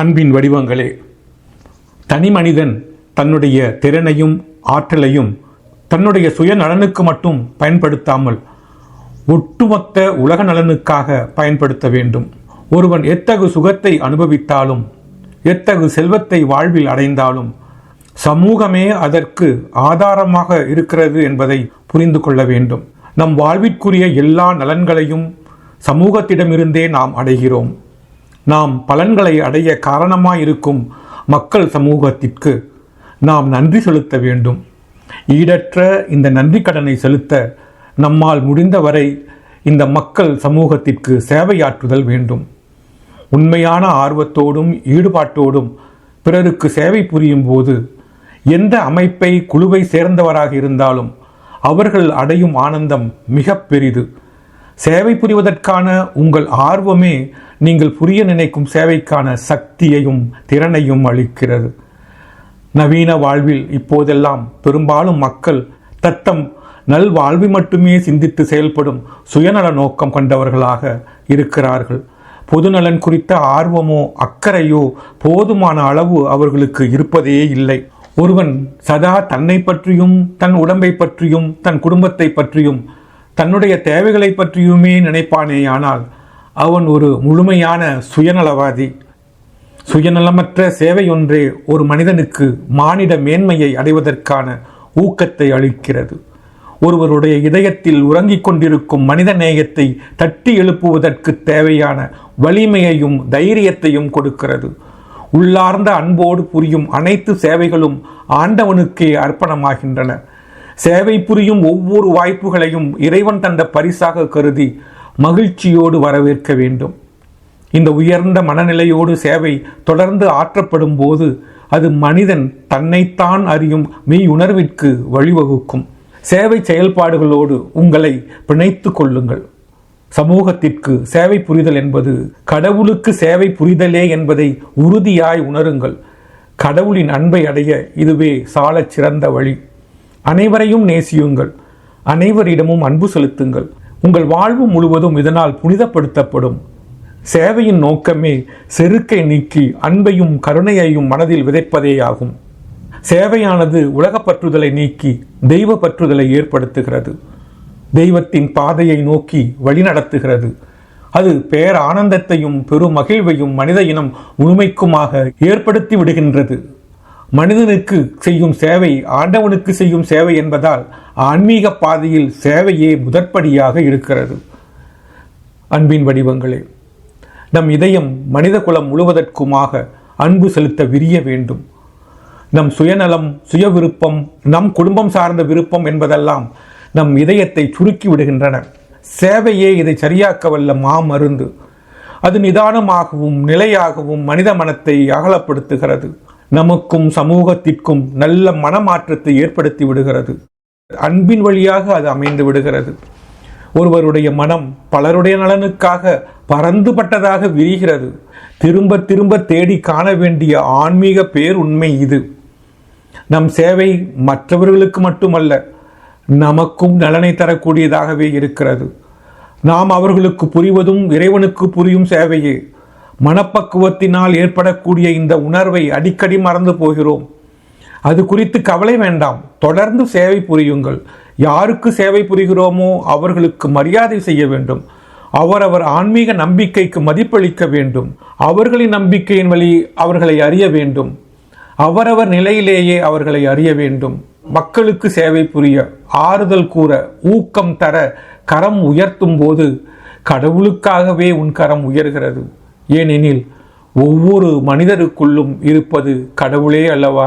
அன்பின் வடிவங்களே தனி மனிதன் தன்னுடைய திறனையும் ஆற்றலையும் தன்னுடைய சுயநலனுக்கு மட்டும் பயன்படுத்தாமல் ஒட்டுமொத்த உலக நலனுக்காக பயன்படுத்த வேண்டும். ஒருவன் எத்தகு சுகத்தை அனுபவித்தாலும் எத்தகு செல்வத்தை வாழ்வில் அடைந்தாலும் சமூகமே அதற்கு ஆதாரமாக இருக்கிறது என்பதை புரிந்து கொள்ள வேண்டும். நம் வாழ்விற்குரிய எல்லா நலன்களையும் சமூகத்திடமிருந்தே நாம் அடைகிறோம். நாம் பலன்களை அடைய காரணமாயிருக்கும் மக்கள் சமூகத்திற்கு நாம் நன்றி செலுத்த வேண்டும். ஈடற்ற இந்த நன்றி கடனை செலுத்த நம்மால் முடிந்தவரை இந்த மக்கள் சமூகத்திற்கு சேவையாற்றுதல் வேண்டும். உண்மையான ஆர்வத்தோடும் ஈடுபாட்டோடும் பிறருக்கு சேவை புரியும் போது எந்த அமைப்பை குழுவை சேர்ந்தவராக இருந்தாலும் அவர்கள் அடையும் ஆனந்தம் மிக பெரிது. சேவை புரிவதற்கான உங்கள் ஆர்வமே நீங்கள் புரிய நினைக்கும் சேவைக்கான சக்தியையும் திறனையும் அளிக்கிறது. நவீன வாழ்வில் இப்போதெல்லாம் பெரும்பாலும் மக்கள் தத்தம் நல்வாழ்வை மட்டுமே சிந்தித்து செயல்படும் சுயநல நோக்கம் கொண்டவர்களாக இருக்கிறார்கள். பொதுநலன் குறித்த ஆர்வமோ அக்கறையோ போதுமான அளவு அவர்களுக்கு இருப்பதே இல்லை. ஒருவன் சதா தன்னை பற்றியும் தன் உடம்பை பற்றியும் தன் குடும்பத்தை பற்றியும் தன்னுடைய தேவைகளை பற்றியுமே நினைப்பானேயானால் அவன் ஒரு முழுமையான சுயநலவாதி. சுயநலமற்ற சேவை ஒன்றே ஒரு மனிதனுக்கு மானிட மேன்மையை அடைவதற்கான ஊக்கத்தை அளிக்கிறது. ஒருவருடைய இதயத்தில் உறங்கிக் கொண்டிருக்கும் மனித நேயத்தை தட்டி எழுப்புவதற்கு தேவையான வலிமையையும் தைரியத்தையும் கொடுக்கிறது. உள்ளார்ந்த அன்போடு புரியும் அனைத்து சேவைகளும் ஆண்டவனுக்கே அர்ப்பணமாகின்றன. சேவை புரியும் ஒவ்வொரு வாய்ப்புகளையும் இறைவன் தந்த பரிசாக கருதி மகிழ்ச்சியோடு வரவேற்க வேண்டும். இந்த உயர்ந்த மனநிலையோடு சேவை தொடர்ந்து ஆற்றப்படும் போது அது மனிதன் தன்னைத்தான் அறியும் மெய் உணர்விற்கு வழிவகுக்கும். சேவை செயல்பாடுகளோடு உங்களை பிணைத்து கொள்ளுங்கள். சமூகத்திற்கு சேவை புரிதல் என்பது கடவுளுக்கு சேவை புரிதலே என்பதை உறுதியாய் உணருங்கள். கடவுளின் அன்பை அடைய இதுவே சாலச் சிறந்த வழி. அனைவரையும் நேசியுங்கள். அனைவரிடமும் அன்பு செலுத்துங்கள். உங்கள் வாழ்வு முழுவதும் இதனால் புனிதப்படுத்தப்படும். சேவையின் நோக்கமே செருக்கை நீக்கி அன்பையும் கருணையையும் மனதில் விதைப்பதேயாகும். சேவையானது உலகப் பற்றுதலை நீக்கி தெய்வ பற்றுதலை ஏற்படுத்துகிறது. தெய்வத்தின் பாதையை நோக்கி வழிநடத்துகிறது அது பேரானந்தத்தையும் பெரும் மகிழ்வையும் மனித இனம் முழுமைக்குமாக ஏற்படுத்தி விடுகின்றது. மனிதனுக்கு செய்யும் சேவை ஆண்டவனுக்கு செய்யும் சேவை என்பதால் ஆன்மீக பாதையில் சேவையே முதற்படியாக இருக்கிறது. அன்பின் வடிவங்களே நம் இதயம் மனித குலம் முழுவதற்குமாக அன்பு செலுத்த விரிய வேண்டும். நம் சுயநலம் சுய விருப்பம் நம் குடும்பம் சார்ந்த விருப்பம் என்பதெல்லாம் நம் இதயத்தை சுருக்கி விடுகின்றன. சேவையே இதை சரியாக்க வல்ல மாமருந்து. அது நிதானமாகவும் நிலையாகவும் மனித மனத்தை அகலப்படுத்துகிறது. நமக்கும் சமூகத்திற்கும் நல்ல மனமாற்றத்தை ஏற்படுத்தி விடுகிறது. அன்பின் வழியாக அது அமைந்து விடுகிறது. ஒருவருடைய மனம் பலருடைய நலனுக்காக பறந்துபட்டதாக விரிகிறது. திரும்ப திரும்ப தேடி காண வேண்டிய ஆன்மீக பேருண்மை இது. நம் சேவை மற்றவர்களுக்கு மட்டுமல்ல நமக்கும் நலனை தரக்கூடியதாகவே இருக்கிறது. நாம் அவர்களுக்கு புரிவதும் இறைவனுக்கு புரியும் சேவையே. மனப்பக்குவத்தினால் ஏற்படக்கூடிய இந்த உணர்வை அடிக்கடி மறந்து போகிறோம். அது குறித்து கவலை வேண்டாம். தொடர்ந்து சேவை புரியுங்கள். யாருக்கு சேவை புரிகிறோமோ அவர்களுக்கு மரியாதை செய்ய வேண்டும். அவரவர் ஆன்மீக நம்பிக்கைக்கு மதிப்பளிக்க வேண்டும். அவர்களின் நம்பிக்கையின் வழி அவர்களை அறிய வேண்டும். அவரவர் நிலையிலேயே அவர்களை அறிய வேண்டும். மக்களுக்கு சேவை புரிய ஆறுதல் கூற ஊக்கம் தர கரம் உயர்த்தும் போது கடவுளுக்காகவே உன் கரம் உயர்கிறது. ஏனெனில் ஒவ்வொரு மனிதருக்குள்ளும் இருப்பது கடவுளே அல்லவா?